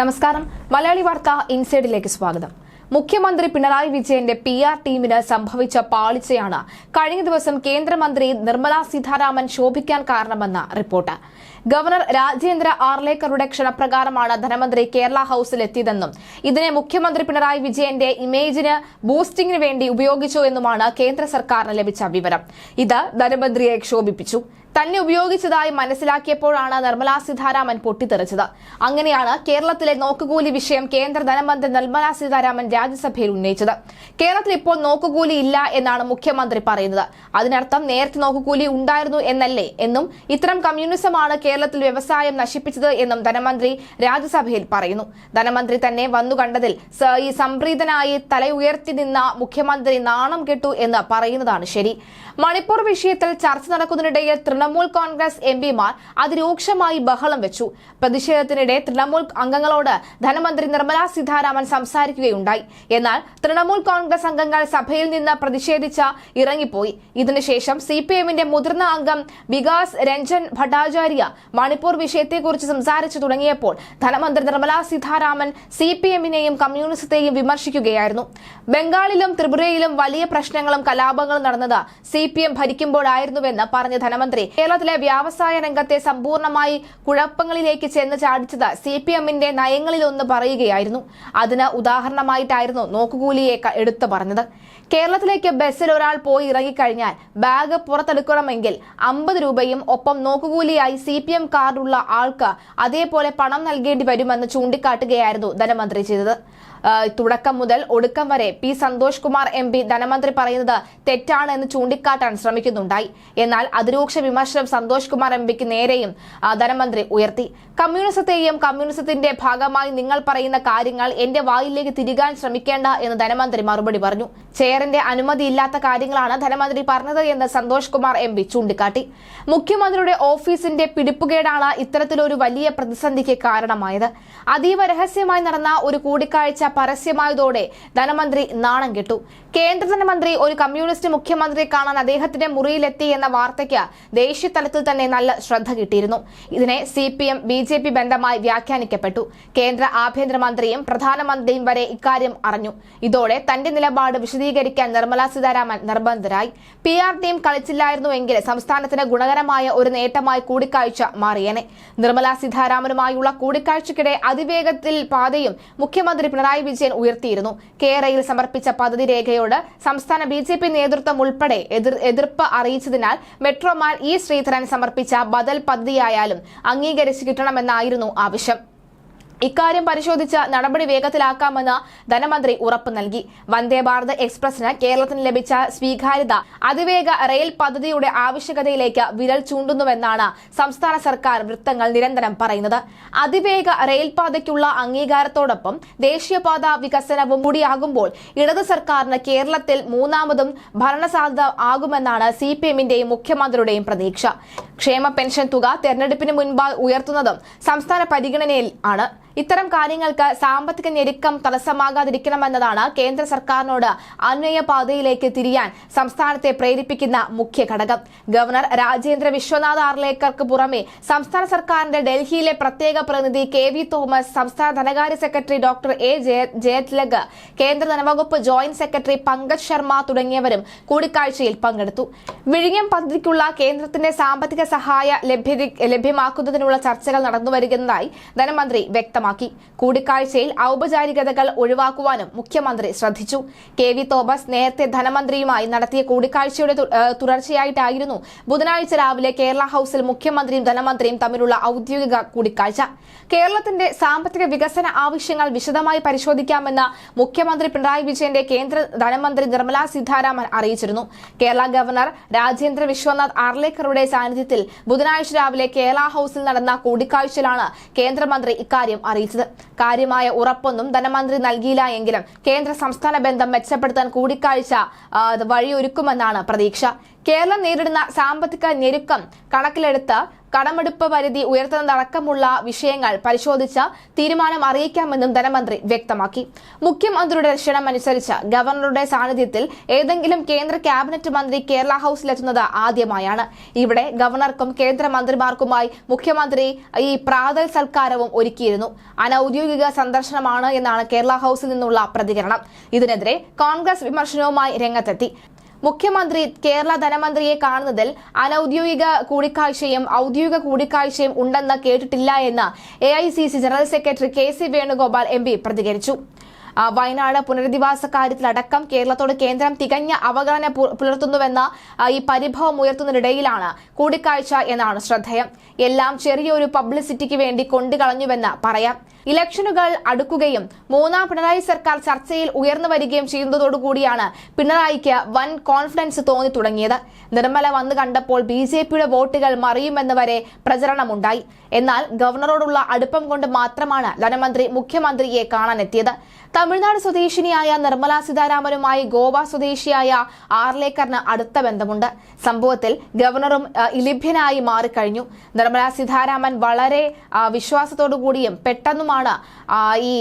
നമസ്കാരം. മലയാളി വാർത്ത ഇൻസൈഡിലേക്ക് സ്വാഗതം. മുഖ്യമന്ത്രി പിണറായി വിജയന്റെ പി ആർ ടീമിന് സംഭവിച്ച പാളിച്ചയാണ് കഴിഞ്ഞ ദിവസം കേന്ദ്രമന്ത്രി നിർമ്മല സീതാരാമൻ ശോഭിക്കാൻ കാരണമെന്ന റിപ്പോർട്ട്. ഗവർണർ രാജേന്ദ്ര ആർലേക്കറുടെ ക്ഷണപ്രകാരമാണ് ധനമന്ത്രി കേരള ഹൌസിൽ എത്തിയതെന്നും ഇതിനെ മുഖ്യമന്ത്രി പിണറായി വിജയന്റെ ഇമേജിന് ബൂസ്റ്റിംഗിന് വേണ്ടി ഉപയോഗിച്ചു എന്നുമാണ് കേന്ദ്ര സർക്കാരിന് ലഭിച്ച വിവരം. ഇത് ധനമന്ത്രിയെ ക്ഷോഭിപ്പിച്ചു. തന്നെ ഉപയോഗിച്ചതായി മനസ്സിലാക്കിയപ്പോഴാണ് നിർമ്മലാ സീതാരാമൻ പൊട്ടിത്തെറിച്ചത്. അങ്ങനെയാണ് കേരളത്തിലെ നോക്കുകൂലി വിഷയം കേന്ദ്ര ധനമന്ത്രി നിർമ്മലാ സീതാരാമൻ രാജ്യസഭയിൽ ഉന്നയിച്ചത്. കേരളത്തിൽ ഇപ്പോൾ നോക്കുകൂലി ഇല്ല എന്നാണ് മുഖ്യമന്ത്രി പറയുന്നത്. അതിനർത്ഥം നേരത്തെ നോക്കുകൂലി ഉണ്ടായിരുന്നു എന്നല്ലേ എന്നും ഇത്തരം കമ്മ്യൂണിസമാണ് കേരളത്തിൽ വ്യവസായം നശിപ്പിച്ചത് എന്നും ധനമന്ത്രി രാജ്യസഭയിൽ പറയുന്നു. ധനമന്ത്രി തന്നെ വന്നു കണ്ടതിൽ ഈ സംപ്രീതനായി തലയുയർത്തി നിന്ന മുഖ്യമന്ത്രി നാണം കെട്ടു എന്ന് പറയുന്നതാണ് ശരി. മണിപ്പൂർ വിഷയത്തിൽ ചർച്ച നടക്കുന്നതിനിടയിൽ തൃണമൂൽ കോൺഗ്രസ് എം പിമാർ അതിരൂക്ഷമായി ബഹളം വെച്ചു. പ്രതിഷേധത്തിനിടെ തൃണമൂൽ അംഗങ്ങളോട് ധനമന്ത്രി നിർമ്മലാ സീതാരാമൻ സംസാരിക്കുകയുണ്ടായി. എന്നാൽ തൃണമൂൽ കോൺഗ്രസ് അംഗങ്ങൾ സഭയിൽ നിന്ന് പ്രതിഷേധിച്ച് ഇറങ്ങിപ്പോയി. ഇതിനുശേഷം സി പി എമ്മിന്റെ മുതിർന്ന അംഗം വികാസ് രഞ്ജൻ ഭട്ടാചാര്യ മണിപ്പൂർ വിഷയത്തെക്കുറിച്ച് സംസാരിച്ചു തുടങ്ങിയപ്പോൾ ധനമന്ത്രി നിർമ്മലാ സീതാരാമൻ സി പി എമ്മിനെയും കമ്മ്യൂണിസത്തെയും വിമർശിക്കുകയായിരുന്നു. ബംഗാളിലും ത്രിപുരയിലും വലിയ പ്രശ്നങ്ങളും കലാപങ്ങളും നടന്നത് സി പി എം ഭരിക്കുമ്പോഴായിരുന്നുവെന്ന് പറഞ്ഞ ധനമന്ത്രി. കേരളത്തിലെ വ്യവസായ രംഗത്തെ സമ്പൂർണമായി കുഴപ്പങ്ങളിലേക്ക് ചെന്ന് ചാടിച്ചത് സിപിഎമ്മിന്റെ നയങ്ങളിലൊന്ന് പറയുകയായിരുന്നു. അതിന് ഉദാഹരണമായിട്ടായിരുന്നു നോക്കുകൂലിയെ ക- എടുത്തു പറഞ്ഞത്. കേരളത്തിലേക്ക് ബസ്സിൽ ഒരാൾ പോയി ഇറങ്ങിക്കഴിഞ്ഞാൽ ബാഗ് പുറത്തെടുക്കണമെങ്കിൽ അമ്പത് രൂപയും ഒപ്പം നോക്കുകൂലിയായി സി പി എം കാർഡുള്ള ആൾക്ക് അതേപോലെ പണം നൽകേണ്ടി വരുമെന്ന് ചൂണ്ടിക്കാട്ടുകയായിരുന്നു ധനമന്ത്രി ചെയ്തത്. തുടക്കം മുതൽ ഒടുക്കം വരെ P Santhosh Kumar M P ധനമന്ത്രി പറയുന്നത് തെറ്റാണ് എന്ന് ചൂണ്ടിക്കാട്ടാൻ ശ്രമിക്കുന്നുണ്ടായി. എന്നാൽ അതിരൂക്ഷ വിമർശനം സന്തോഷ് കുമാർ എം പിക്ക് നേരെയും ധനമന്ത്രി ഉയർത്തി. കമ്മ്യൂണിസത്തെയും കമ്മ്യൂണിസത്തിന്റെ ഭാഗമായി നിങ്ങൾ പറയുന്ന കാര്യങ്ങൾ എന്റെ വായിലേക്ക് തിരികാൻ ശ്രമിക്കേണ്ട എന്ന് ധനമന്ത്രി മറുപടി പറഞ്ഞു. ചെയറിന്റെ അനുമതിയില്ലാത്ത കാര്യങ്ങളാണ് ധനമന്ത്രി പറഞ്ഞത് എന്ന് സന്തോഷ് കുമാർ എം പി ചൂണ്ടിക്കാട്ടി. മുഖ്യമന്ത്രിയുടെ ഓഫീസിന്റെ പിടിപ്പുകേടാണ് ഇത്തരത്തിലൊരു വലിയ പ്രതിസന്ധിക്ക് കാരണമായത്. അതീവ രഹസ്യമായി നടന്ന ഒരു കൂടിക്കാഴ്ച പരസ്യമായതോടെ ധനമന്ത്രി നാണം കെട്ടു. കേന്ദ്ര ധനമന്ത്രി ഒരു കമ്മ്യൂണിസ്റ്റ് മുഖ്യമന്ത്രിയെ കാണാൻ അദ്ദേഹത്തിന്റെ മുറിയിലെത്തി എന്ന വാർത്തയ്ക്ക് ദേശീയ തലത്തിൽ തന്നെ നല്ല ശ്രദ്ധ കിട്ടിയിരുന്നു. ഇതിനെ C P M B J P ബന്ധമായി വ്യാഖ്യാനിക്കപ്പെട്ടു. കേന്ദ്ര ആഭ്യന്തരമന്ത്രിയും പ്രധാനമന്ത്രിയും വരെ ഇക്കാര്യം അറിഞ്ഞു. ഇതോടെ തന്റെ നിലപാട് വിശദീകരിക്കാൻ നിർമ്മലാ സീതാരാമൻ നിർബന്ധരായി പി ആർ ടീം കളിച്ചില്ലായിരുന്നുവെങ്കിൽ സംസ്ഥാനത്തിന് ഗുണകരമായ ഒരു നേട്ടമായി കൂടിക്കാഴ്ച മാറിയേനെ. നിർമ്മലാ സീതാരാമനുമായുള്ള കൂടിക്കാഴ്ചയ്ക്കിടെ അതിവേഗത്തിൽ പാതയും മുഖ്യമന്ത്രി പിണറായി വിജയൻ ഉയർത്തിയിരുന്നു. കേരയിൽ സമർപ്പിച്ച പദ്ധതി രേഖയോട് സംസ്ഥാന ബി ജെ പി നേതൃത്വം ഉൾപ്പെടെ എതിർപ്പ് അറിയിച്ചതിനാൽ മെട്രോമാൻ ഇ ശ്രീധരൻ സമർപ്പിച്ച ബദൽ പദ്ധതിയായാലും അംഗീകരിച്ചു കിട്ടണമെന്നായിരുന്നു ആവശ്യം. ഇക്കാര്യം പരിശോധിച്ച് നടപടി വേഗത്തിലാക്കാമെന്ന് ധനമന്ത്രി ഉറപ്പു നൽകി. വന്ദേ ഭാരത് എക്സ്പ്രസിന് കേരളത്തിന് ലഭിച്ച സ്വീകാര്യത അതിവേഗ റെയിൽ പദ്ധതിയുടെ ആവശ്യകതയിലേക്ക് വിരൽ ചൂണ്ടുന്നുവെന്നാണ് സംസ്ഥാന സർക്കാർ വൃത്തങ്ങൾ നിരന്തരം പറയുന്നത്. അതിവേഗ റെയിൽ പാതയ്ക്കുള്ള അംഗീകാരത്തോടൊപ്പം ദേശീയപാത വികസനവും കൂടിയാകുമ്പോൾ ഇടതു സർക്കാരിന് കേരളത്തിൽ മൂന്നാമതും ഭരണസാധ്യത ആകുമെന്നാണ് സി പി എമ്മിന്റെയും മുഖ്യമന്ത്രിയുടെയും പ്രതീക്ഷ. ക്ഷേമ പെൻഷൻ തുക തെരഞ്ഞെടുപ്പിന് മുൻപായി ഉയർത്തുന്നതും സംസ്ഥാന പരിഗണനയിൽ ആണ്. ഇത്തരം കാര്യങ്ങൾക്ക് സാമ്പത്തിക ഞെരുക്കം തടസ്സമാകാതിരിക്കണമെന്നതാണ് കേന്ദ്ര സർക്കാരിനോട് അന്വയ പാതയിലേക്ക് തിരിയാൻ സംസ്ഥാനത്തെ പ്രേരിപ്പിക്കുന്ന മുഖ്യ ഘടകം. ഗവർണർ രാജേന്ദ്ര വിശ്വനാഥ് ആർലേക്കർക്ക് പുറമെ സംസ്ഥാന സർക്കാരിന്റെ ഡൽഹിയിലെ പ്രത്യേക പ്രതിനിധി കെ വി തോമസ് സംസ്ഥാന ധനകാര്യ സെക്രട്ടറി ഡോക്ടർ എ ജയത്ലഗ് കേന്ദ്ര ധനവകുപ്പ് ജോയിന്റ് സെക്രട്ടറി പങ്കജ് ശർമ്മ തുടങ്ങിയവരും കൂടിക്കാഴ്ചയിൽ പങ്കെടുത്തു. വിഴിഞ്ഞം പദ്ധതിക്കുള്ള കേന്ദ്രത്തിന്റെ സാമ്പത്തിക സഹായ ലഭ്യമാക്കുന്നതിനുള്ള ചർച്ചകൾ നടന്നുവരികയായി ധനമന്ത്രി വ്യക്തമാക്കി. കൂടിക്കാഴ്ചയിൽ ഔപചാരികതകൾ ഒഴിവാക്കുവാനും മുഖ്യമന്ത്രി ശ്രദ്ധിച്ചു. കെ വി തോമസ് നേരത്തെ ധനമന്ത്രിയുമായി നടത്തിയ കൂടിക്കാഴ്ചയുടെ തുടർച്ചയായിട്ടായിരുന്നു ബുധനാഴ്ച രാവിലെ കേരള ഹൌസിൽ മുഖ്യമന്ത്രിയും ധനമന്ത്രിയും തമ്മിലുള്ള ഔദ്യോഗിക കൂടിക്കാഴ്ച. കേരളത്തിന്റെ സാമ്പത്തിക വികസന ആവശ്യങ്ങൾ വിശദമായി പരിശോധിക്കാമെന്ന് മുഖ്യമന്ത്രി പിണറായി വിജയന്റെ കേന്ദ്ര ധനമന്ത്രി നിർമ്മലാ സീതാരാമൻ അറിയിച്ചിരുന്നു. കേരള ഗവർണർ രാജേന്ദ്ര വിശ്വനാഥ് ആർലേക്കറുടെ സാന്നിധ്യത്തിൽ ബുധനാഴ്ച രാവിലെ കേരള ഹൌസിൽ നടന്ന കൂടിക്കാഴ്ചയിലാണ് കേന്ദ്രമന്ത്രി ഇക്കാര്യം അറിയിച്ചത്. കാര്യമായ ഉറപ്പൊന്നും ധനമന്ത്രി നൽകിയില്ല എങ്കിലും കേന്ദ്ര സംസ്ഥാന ബന്ധം മെച്ചപ്പെടുത്താൻ കൂടിക്കാഴ്ച വഴിയൊരുക്കുമെന്നാണ് പ്രതീക്ഷ. കേരളം നേരിടുന്ന സാമ്പത്തിക ഞെരുക്കം കണക്കിലെടുത്ത് കടമെടുപ്പ് പരിധി ഉയർത്തുന്നതടക്കമുള്ള വിഷയങ്ങൾ പരിശോധിച്ച് തീരുമാനം അറിയിക്കാമെന്നും ധനമന്ത്രി വ്യക്തമാക്കി. മുഖ്യമന്ത്രിയുടെ ക്ഷണം അനുസരിച്ച് ഗവർണറുടെ സാന്നിധ്യത്തിൽ ഏതെങ്കിലും കേന്ദ്ര ക്യാബിനറ്റ് മന്ത്രി കേരള ഹൌസിലെത്തുന്നത് ആദ്യമായാണ്. ഇവിടെ ഗവർണർക്കും കേന്ദ്രമന്ത്രിമാർക്കുമായി മുഖ്യമന്ത്രി ഈ പ്രാതൽ സൽക്കാരവും ഒരുക്കിയിരുന്നു. അനൌദ്യോഗിക സന്ദർശനമാണ് എന്നാണ് കേരള ഹൌസിൽ നിന്നുള്ള പ്രതികരണം. ഇതിനെതിരെ കോൺഗ്രസ് വിമർശനവുമായി രംഗത്തെത്തി. മുഖ്യമന്ത്രി കേരള ധനമന്ത്രിയെ കാണുന്നതിൽ അനൌദ്യോഗിക കൂടിക്കാഴ്ചയും ഔദ്യോഗിക കൂടിക്കാഴ്ചയും ഉണ്ടെന്ന് കേട്ടിട്ടില്ല എന്ന് A general secretary K C Venugopal M പ്രതികരിച്ചു. വയനാട് പുനരധിവാസ കാര്യത്തിലടക്കം കേരളത്തോട് കേന്ദ്രം തികഞ്ഞ അവഗണന പുലർത്തുന്നുവെന്ന ഈ പരിഭവം ഉയർത്തുന്നതിനിടയിലാണ് കൂടിക്കാഴ്ച എന്നാണ് ശ്രദ്ധേയം. എല്ലാം ചെറിയൊരു പബ്ലിസിറ്റിക്ക് വേണ്ടി കൊണ്ടുകളഞ്ഞുവെന്ന് പറയാം. ഇലക്ഷനുകൾ അടുക്കുകയും മൂന്നാം പിണറായി സർക്കാർ ചർച്ചയിൽ ഉയർന്നു വരികയും ചെയ്യുന്നതോടുകൂടിയാണ് പിണറായിക്ക് വൻ കോൺഫിഡൻസ് തോന്നി തുടങ്ങിയത്. നിർമ്മല വന്നു കണ്ടപ്പോൾ ബി ജെ പിയുടെ വോട്ടുകൾ മറിയുമെന്ന് വരെ പ്രചരണമുണ്ടായി. എന്നാൽ ഗവർണറോടുള്ള അടുപ്പം കൊണ്ട് മാത്രമാണ് ധനമന്ത്രി മുഖ്യമന്ത്രിയെ കാണാനെത്തിയത്. തമിഴ്നാട് സ്വദേശിനിയായ നിർമ്മല സീതാരാമനുമായി ഗോവ സ്വദേശിയായ ആർലേക്കറിന് അടുത്ത ബന്ധമുണ്ട്. സംഭവത്തിൽ ഗവർണറും ഇലിഭ്യനായി മാറിക്കഴിഞ്ഞു. നിർമ്മല സീതാരാമൻ വളരെ വിശ്വാസത്തോടുകൂടിയും പെട്ടെന്നുമാണ് ആ, ഈ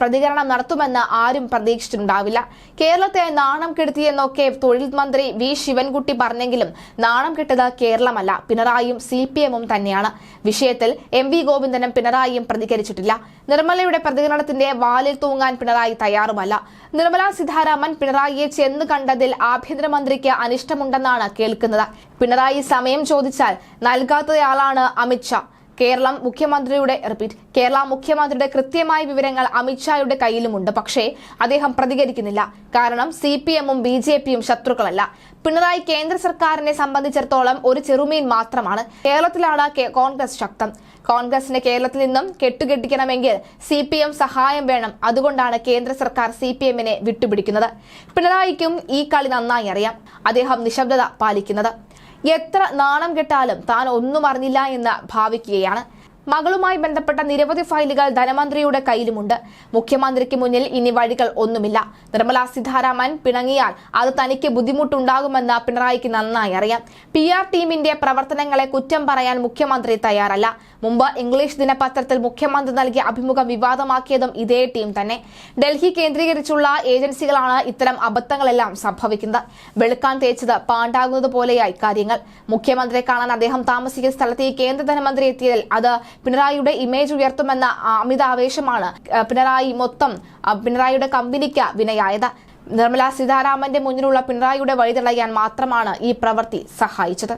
പ്രതികരണം നടത്തുമെന്ന് ആരും പ്രതീക്ഷിച്ചിട്ടുണ്ടാവില്ല. കേരളത്തെ നാണം കെടുത്തിയെന്നൊക്കെ തൊഴിൽ മന്ത്രി വി. ശിവൻകുട്ടി പറഞ്ഞെങ്കിലും നാണം കെട്ടത് കേരളമല്ല പിണറായിയും സി പി എമ്മും തന്നെയാണ്. വിഷയത്തിൽ എം വി ഗോവിന്ദനും പിണറായിയും പ്രതികരിച്ചിട്ടില്ല. നിർമ്മലയുടെ പ്രതികരണത്തിന്റെ വാലിൽ തൂങ്ങാൻ പിണറായി തയ്യാറുമല്ല. നിർമ്മല സീതാരാമൻ പിണറായിയെ ചെന്ന് കണ്ടതിൽ ആഭ്യന്തരമന്ത്രിക്ക് അനിഷ്ടമുണ്ടെന്നാണ് കേൾക്കുന്നത്. പിണറായി സമയം ചോദിച്ചാൽ നൽകാത്തയാളാണ് അമിത്ഷാ കേരളം മുഖ്യമന്ത്രിയുടെ റിപ്പീറ്റ് കേരള മുഖ്യമന്ത്രിയുടെ കൃത്യമായ വിവരങ്ങൾ അമിത്ഷായുടെ കയ്യിലുമുണ്ട്. പക്ഷേ അദ്ദേഹം പ്രതികരിക്കുന്നില്ല. കാരണം സി പി എമ്മും ബി ജെ പിയും ശത്രുക്കളല്ല. പിണറായി കേന്ദ്ര സർക്കാരിനെ സംബന്ധിച്ചിടത്തോളം ഒരു ചെറുമീൻ മാത്രമാണ്. കേരളത്തിലാണ് കോൺഗ്രസ് ശക്തം. കോൺഗ്രസിന് കേരളത്തിൽ നിന്നും കെട്ടുകെട്ടിക്കണമെങ്കിൽ സി പി എം സഹായം വേണം. അതുകൊണ്ടാണ് കേന്ദ്ര സർക്കാർ സി പി എമ്മിനെ വിട്ടുപിടിക്കുന്നത്. പിണറായിക്കും ഈ കളി നന്നായി അറിയാം. അദ്ദേഹം നിശബ്ദത പാലിക്കുന്നത്. എത്ര നാണം കെട്ടാലും താൻ ഒന്നും അറിഞ്ഞില്ല എന്ന് ഭാവിക്കുകയാണ്. മകളുമായി ബന്ധപ്പെട്ട നിരവധി ഫയലുകൾ ധനമന്ത്രിയുടെ കയ്യിലുമുണ്ട്. മുഖ്യമന്ത്രിക്ക് മുന്നിൽ ഇനി വഴികൾ ഒന്നുമില്ല. നിർമ്മല സീതാരാമൻ പിണങ്ങിയാൽ അത് തനിക്ക് ബുദ്ധിമുട്ടുണ്ടാകുമെന്ന് പിണറായിക്ക് നന്നായി അറിയാം. പി ആർ ടീമിന്റെ പ്രവർത്തനങ്ങളെ കുറ്റം പറയാൻ മുഖ്യമന്ത്രി തയ്യാറല്ല. മുമ്പ് ഇംഗ്ലീഷ് ദിനപത്രത്തിൽ മുഖ്യമന്ത്രി നൽകിയ അഭിമുഖം വിവാദമാക്കിയതും ഇതേ ടീം തന്നെ. ഡൽഹി കേന്ദ്രീകരിച്ചുള്ള ഏജൻസികളാണ് ഇത്തരം അബദ്ധങ്ങളെല്ലാം സംഭവിക്കുന്നത്. വെളുക്കാൻ തേച്ചത് പാണ്ടാകുന്നത് പോലെയായി കാര്യങ്ങൾ. മുഖ്യമന്ത്രിയെ കാണാൻ അദ്ദേഹം താമസിക്കുന്ന സ്ഥലത്തേക്ക് കേന്ദ്ര ധനമന്ത്രി എത്തിയതിൽ അത് പിണറായിയുടെ ഇമേജ് ഉയർത്തുമെന്ന അമിത ആവേശമാണ് പിണറായി മൊത്തം പിണറായിയുടെ കമ്പനിക്ക് വിനയായത്. നിർമ്മല സീതാരാമന്റെ മുന്നിലുള്ള പിണറായിയുടെ വഴിതെളയാൻ മാത്രമാണ് ഈ പ്രവൃത്തി സഹായിച്ചത്.